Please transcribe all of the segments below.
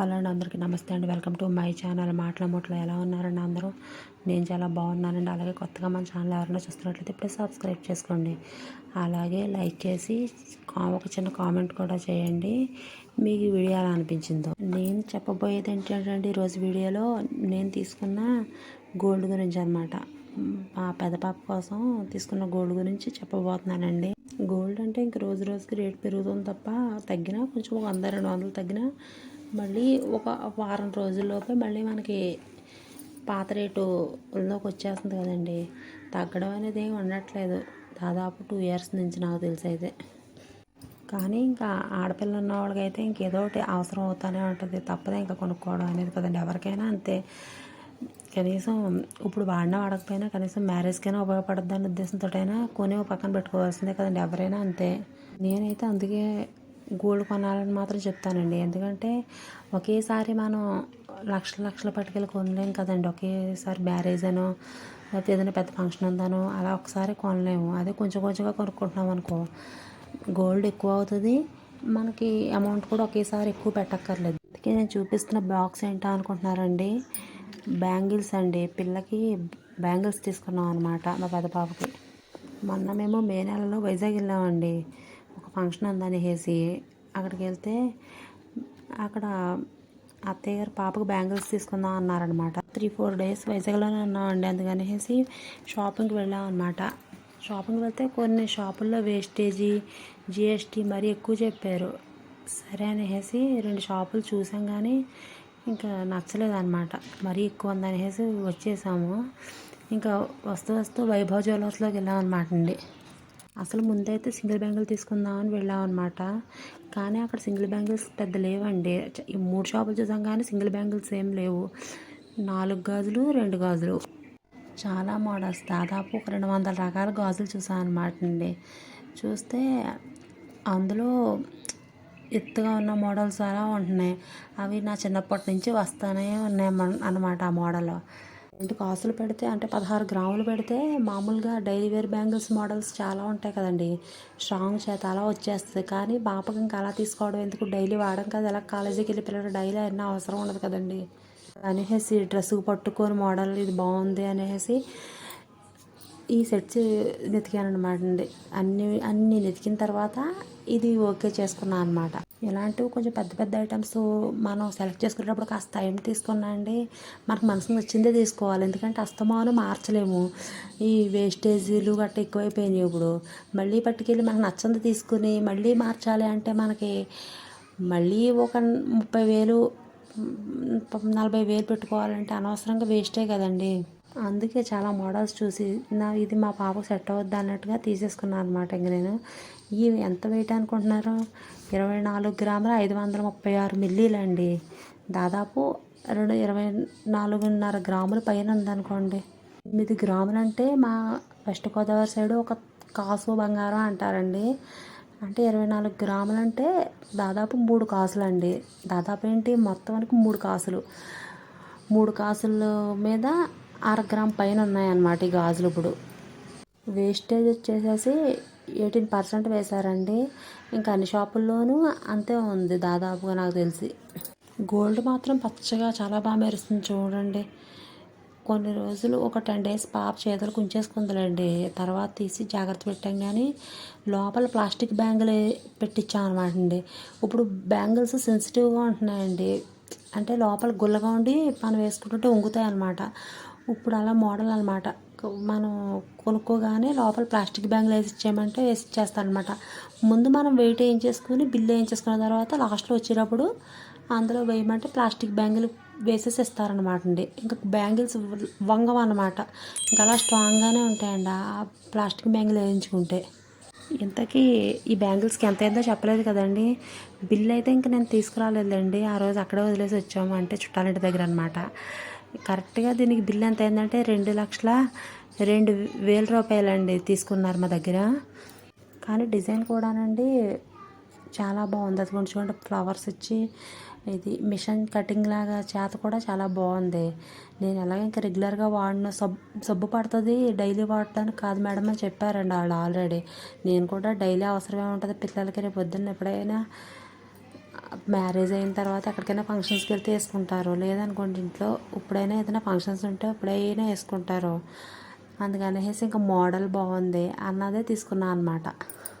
Hello అండి అందరికీ నమస్తే అండి. Welcome to my channel. మాటల ముట్ల ఎలా ఉన్నారండి అందరూ? నేను చాలా బాగున్నానండి. అలాగే కొత్తగా మన ఛానల్ ఎవరైనా చూస్తున్నట్లయితే ఇప్పుడే సబ్స్క్రైబ్ చేసుకోండి. అలాగే లైక్ చేసి ఒక చిన్న కామెంట్ కూడా చేయండి. మీకు ఈ వీడియో ఎలా అనిపించిందో. నేను చెప్పబోయేది ఏంటంటే ఈరోజు వీడియోలో నేను తీసుకున్న గోల్డ్ గురించి అనమాట మా పెద్ద పాప కోసం తీసుకున్న గోల్డ్ గురించి చెప్పబోతున్నానండి. గోల్డ్ అంటే ఇంక రోజు రోజుకి రేట్ పెరుగుతుంది తప్ప తగ్గినా కొంచెం ఒక వంద రెండు వందలు తగ్గినా మళ్ళీ ఒక వారం రోజుల్లోపే మళ్ళీ మనకి పాత రేటులోకి వచ్చేస్తుంది కదండి. తగ్గడం అనేది ఏమి ఉండట్లేదు. దాదాపు టూ ఇయర్స్ నుంచి నాకు తెలిసి అయితే. కానీ ఇంకా ఆడపిల్ల ఉన్న వాళ్ళకైతే ఇంకేదో ఒకటి అవసరం అవుతానే ఉంటుంది. తప్పదే ఇంకా కొనుక్కోవడం అనేది కదండి. ఎవరికైనా అంతే. కనీసం ఇప్పుడు వాడినా వాడకపోయినా కనీసం మ్యారేజ్కైనా ఉపయోగపడద్దు అనే ఉద్దేశంతో అయినా కొని ఒక పక్కన పెట్టుకోవాల్సిందే కదండి ఎవరైనా అంతే. నేనైతే అందుకే గోల్డ్ కొనాలని మాత్రం చెప్తానండి. ఎందుకంటే ఒకేసారి మనం లక్షల లక్షల పట్టుకెళ్ళి కొనలేము కదండి. ఒకేసారి మ్యారేజ్ అనో లేకపోతే ఏదైనా పెద్ద ఫంక్షన్ ఉందనో అలా ఒకసారి కొనలేము. అదే కొంచెం కొంచెంగా కొనుక్కుంటున్నాం అనుకో గోల్డ్ ఎక్కువ అవుతుంది. మనకి అమౌంట్ కూడా ఒకేసారి ఎక్కువ పెట్టక్కర్లేదు. అందుకే నేను చూపిస్తున్న బాక్స్ ఏంటో అనుకుంటున్నారండి బ్యాంగిల్స్ అండి. పిల్లకి బ్యాంగిల్స్ తీసుకున్నాం అనమాట మా పెద్ద పాపకి. మొన్న మేము మే నెలలో వైజాగ్ వెళ్ళామండి. ఒక ఫంక్షన్ ఉందనేసి అక్కడికి వెళ్తే అక్కడ అత్తయ్య గారు పాపకు బ్యాంగిల్స్ తీసుకుందాం అన్నారనమాట త్రీ ఫోర్ డేస్ వైజాగ్లోనే ఉన్నామండి. అందుకనేసి షాపింగ్కి వెళ్ళాం అనమాట షాపింగ్కి వెళ్తే కొన్ని షాపుల్లో వేస్టేజీ జిఎస్టీ మరీ ఎక్కువ చెప్పారు. సరే అనేసి రెండు షాపులు చూసాం కానీ ఇంకా నచ్చలేదు అనమాట మరీ ఎక్కువ ఉందనేసి వచ్చేసాము. ఇంకా వస్తూ వస్తూ వైభవ్ జ్యువెలర్స్లోకి వెళ్ళాం అనమాట అండి. అసలు ముందైతే సింగిల్ బ్యాంగిల్ తీసుకుందామని వెళ్ళాం అనమాట కానీ అక్కడ సింగిల్ బ్యాంగిల్స్ పెద్ద లేవండి. ఈ మూడు షాపులు చూసాం కానీ సింగిల్ బ్యాంగిల్స్ ఏం లేవు. నాలుగు గాజులు రెండు గాజులు. చాలా మోడల్స్. దాదాపు ఒక రెండు వందల రకాల గాజులు చూసాను అనమాట అండి. చూస్తే అందులో ఎత్తుగా ఉన్న మోడల్స్ అలా ఉంటున్నాయి. అవి నా చిన్నప్పటి నుంచి వస్తానే ఉన్నాయి అన్నమాట ఆ మోడల్. అంటే కాసులు పెడితే అంటే పదహారు గ్రాములు పెడితే మామూలుగా డైలీ వేర్ బ్యాంగిల్స్ మోడల్స్ చాలా ఉంటాయి కదండి. స్ట్రాంగ్ చేత అలా వచ్చేస్తుంది. కానీ పాపకి ఇంకా అలా తీసుకోవడం ఎందుకు? డైలీ వాడడం కదా. ఎలా కాలేజీకి వెళ్ళి పిల్లలు డైలీ అయినా అవసరం ఉండదు కదండి. అనేసి డ్రెస్సుకు పట్టుకొని మోడల్ ఇది బాగుంది అనేసి ఈ సెట్స్ వెతికానమాట అండి అన్ని అన్ని వెతికిన తర్వాత ఇది ఓకే చేసుకున్నాను అనమాట ఇలాంటివి కొంచెం పెద్ద పెద్ద ఐటమ్స్ మనం సెలెక్ట్ చేసుకునేటప్పుడు కాస్త టైం తీసుకున్నా అండి మనకు మనసుకు నచ్చిందే తీసుకోవాలి. ఎందుకంటే అస్తమానం మార్చలేము. ఈ వేస్టేజీలు గట్రా ఎక్కువైపోయినాయి ఇప్పుడు. మళ్ళీ పట్టుకెళ్ళి మనకు నచ్చింది తీసుకుని మళ్ళీ మార్చాలి అంటే మనకి మళ్ళీ ఒక ముప్పై వేలు నలభై వేలు పెట్టుకోవాలంటే అనవసరంగా వేస్టే కదండి. అందుకే చాలా మోడల్స్ చూసి నా ఇది మా పాపకు సెట్ అవుద్ది అన్నట్టుగా తీసేసుకున్నాను అనమాట ఇంక నేను. ఇవి ఎంత వెయిట్ అనుకుంటున్నారు? ఇరవై నాలుగు గ్రాముల ఐదు వందల ముప్పై ఆరు మిల్లీలండి దాదాపు రెండు ఇరవై నాలుగున్నర గ్రాముల పైన ఉందనుకోండి. ఎనిమిది గ్రాములు అంటే మా వెస్ట్ గోదావరి సైడ్ ఒక కాసు బంగారం అంటారండి. అంటే ఇరవై నాలుగు గ్రాములు అంటే దాదాపు మూడు కాసులు అండి దాదాపు ఏంటి? మొత్తం వరకు మూడు కాసులు. మూడు కాసుల మీద అర గ్రామ్ పైన ఉన్నాయన్నమాట ఈ గాజులు ఇప్పుడు. వేస్టేజ్ వచ్చేసేసి ఎయిటీన్ పర్సెంట్ వేశారండి. ఇంకా అన్ని షాపుల్లోనూ అంతే ఉంది దాదాపుగా నాకు తెలిసి. గోల్డ్ మాత్రం పచ్చగా చాలా బాగా మెరుస్తుంది చూడండి. కొన్ని రోజులు ఒక టెన్ డేస్ పాప చేతులు కుంచేసుకుందిలేండి. తర్వాత తీసి జాగ్రత్త పెట్టాం కానీ లోపల ప్లాస్టిక్ బ్యాంగిల్ పెట్టించాం అనమాట అండి. ఇప్పుడు బ్యాంగిల్స్ సెన్సిటివ్గా ఉంటున్నాయండి. అంటే లోపల గుల్లగా ఉండి మనం వేసుకుంటుంటే ఉంగుతాయనమాట ఇప్పుడు అలా మోడల్ అనమాట మనం కొనుక్కోగానే లోపల ప్లాస్టిక్ బ్యాంగిల్ వేసి ఇచ్చేయమంటే వేసి ఇచ్చేస్తారనమాట ముందు మనం వెయిట్ వేయించేసుకుని బిల్లు వేయించేసుకున్న తర్వాత లాస్ట్లో వచ్చేటప్పుడు అందులో వేయమంటే ప్లాస్టిక్ బ్యాంగిల్ వేసేసి ఇస్తారనమాట అండి. ఇంకా బ్యాంగిల్స్ వంగం అనమాట ఇంకా అలా స్ట్రాంగ్గానే ఉంటాయండి ఆ ప్లాస్టిక్ బ్యాంగిల్ వేయించుకుంటే. ఇంతకీ ఈ బ్యాంగిల్స్కి ఎంత అయిందో చెప్పలేదు కదండి. బిల్ అయితే ఇంకా నేను తీసుకురాలేదండి ఆ రోజు అక్కడే వదిలేసి వచ్చాము అంటే చుట్టాలింటి దగ్గర అనమాట కరెక్ట్గా దీనికి బిల్ ఎంత అయిందంటే రెండు లక్షల రెండు వేల రూపాయలండి తీసుకున్నారు మా దగ్గర. కానీ డిజైన్ కూడానండి చాలా బాగుంది. అది కొంచెం చూడండి ఫ్లవర్స్ ఇచ్చి ఇది మిషన్ కటింగ్ లాగా చేత కూడా చాలా బాగుంది. నేను ఎలాగ ఇంకా రెగ్యులర్గా వాడిన. సబ్ సబ్బు పడుతుంది డైలీ వాడటానికి కాదు మేడం అని చెప్పారండి వాళ్ళు ఆల్రెడీ. నేను కూడా డైలీ అవసరమే ఉంటుంది. పిల్లలకి రేపు పొద్దున్న ఎప్పుడైనా మ్యారేజ్ అయిన తర్వాత ఎక్కడికైనా ఫంక్షన్స్కి వెళ్తే వేసుకుంటారు? లేదనుకోండి ఇంట్లో ఇప్పుడైనా ఏదైనా ఫంక్షన్స్ ఉంటే ఇప్పుడైనా వేసుకుంటారు? అందుకనేసి ఇంకా మోడల్ బాగుంది అన్నదే తీసుకున్నాను అనమాట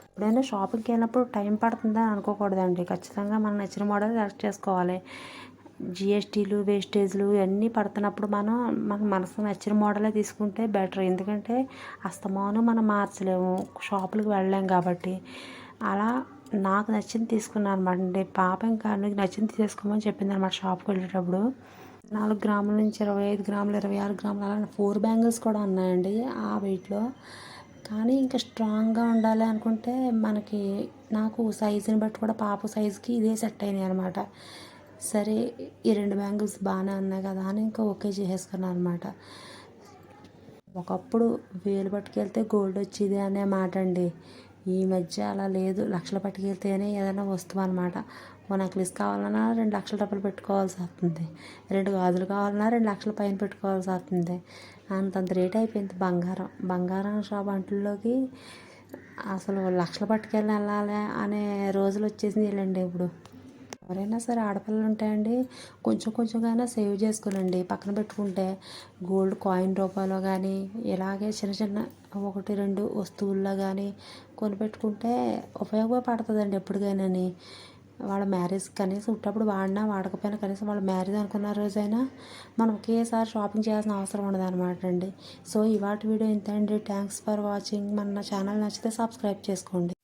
ఎప్పుడైనా షాపింగ్కి వెళ్ళినప్పుడు టైం పడుతుందని అనుకోకూడదండి. ఖచ్చితంగా మనం నచ్చిన మోడల్ సెలెక్ట్ చేసుకోవాలి. జిఎస్టీలు వేస్టేజ్లు ఇవన్నీ పడుతున్నప్పుడు మనం మన మనసుకు నచ్చిన మోడలే తీసుకుంటే బెటర్. ఎందుకంటే అస్తమానం మనం మార్చలేము. షాపులకు వెళ్ళలేం కాబట్టి. అలా నాకు నచ్చింది తీసుకున్నాను అనమాట అండి పాప ఇంకా నీకు నచ్చింది తీసుకోమని చెప్పింది అనమాట షాప్కి వెళ్ళేటప్పుడు. నాలుగు గ్రాముల నుంచి ఇరవై ఐదు గ్రాములు ఇరవై ఆరు గ్రాములు అలా ఫోర్ బ్యాంగిల్స్ కూడా ఉన్నాయండి ఆ వెయిట్లో. కానీ ఇంకా స్ట్రాంగ్గా ఉండాలి అనుకుంటే మనకి నాకు సైజుని బట్టి కూడా పాప సైజుకి ఇదే సెట్ అయినాయి అనమాట సరే ఈ రెండు బ్యాంగిల్స్ బాగానే ఉన్నాయి కదా అని ఇంకా ఓకే చేసేసుకున్నాను అనమాట ఒకప్పుడు వేలు పట్టుకెళ్తే గోల్డ్ వచ్చేది అనే మాట అండి. ఈ మధ్య అలా లేదు. లక్షలు పట్టుకెళ్తేనే ఏదైనా వస్తువు అనమాట ఓ నెక్లెస్ కావాలన్నా రెండు లక్షల డబ్బులు పెట్టుకోవాల్సి వస్తుంది. రెండు గాజులు కావాలన్నా రెండు లక్షల పైన పెట్టుకోవాల్సి వస్తుంది. అంతంత రేట్ అయిపోయింది బంగారం. బంగారం షాప్ అంట్లోకి అసలు లక్షలు పట్టుకెళ్ళి వెళ్ళాలి అనే రోజులు వచ్చేసినాయిలేండి ఇప్పుడు. ఎవరైనా సరే ఆడపిల్లలు ఉంటాయండి. కొంచెం కొంచెంగానే సేవ్ చేసుకోనండి పక్కన పెట్టుకుంటే గోల్డ్ కాయిన్ రూపంలో కానీ ఇలాగే చిన్న చిన్న ఒకటి రెండు వస్తువుల్లో కానీ కొనిపెట్టుకుంటే ఉపయోగపడుతుందండి ఎప్పటికైనాని. వాళ్ళ మ్యారేజ్ కనీసం ఉట్టప్పుడు వాడినా వాడకపోయినా కనీసం వాళ్ళ మ్యారేజ్ అనుకున్న రోజైనా మనం ఒకేసారి షాపింగ్ చేయాల్సిన అవసరం ఉండదు అనమాట అండి. సో ఇవాటి వీడియో ఇంత అండి. థ్యాంక్స్ ఫర్ వాచింగ్ మన ఛానల్ నచ్చితే సబ్స్క్రైబ్ చేసుకోండి.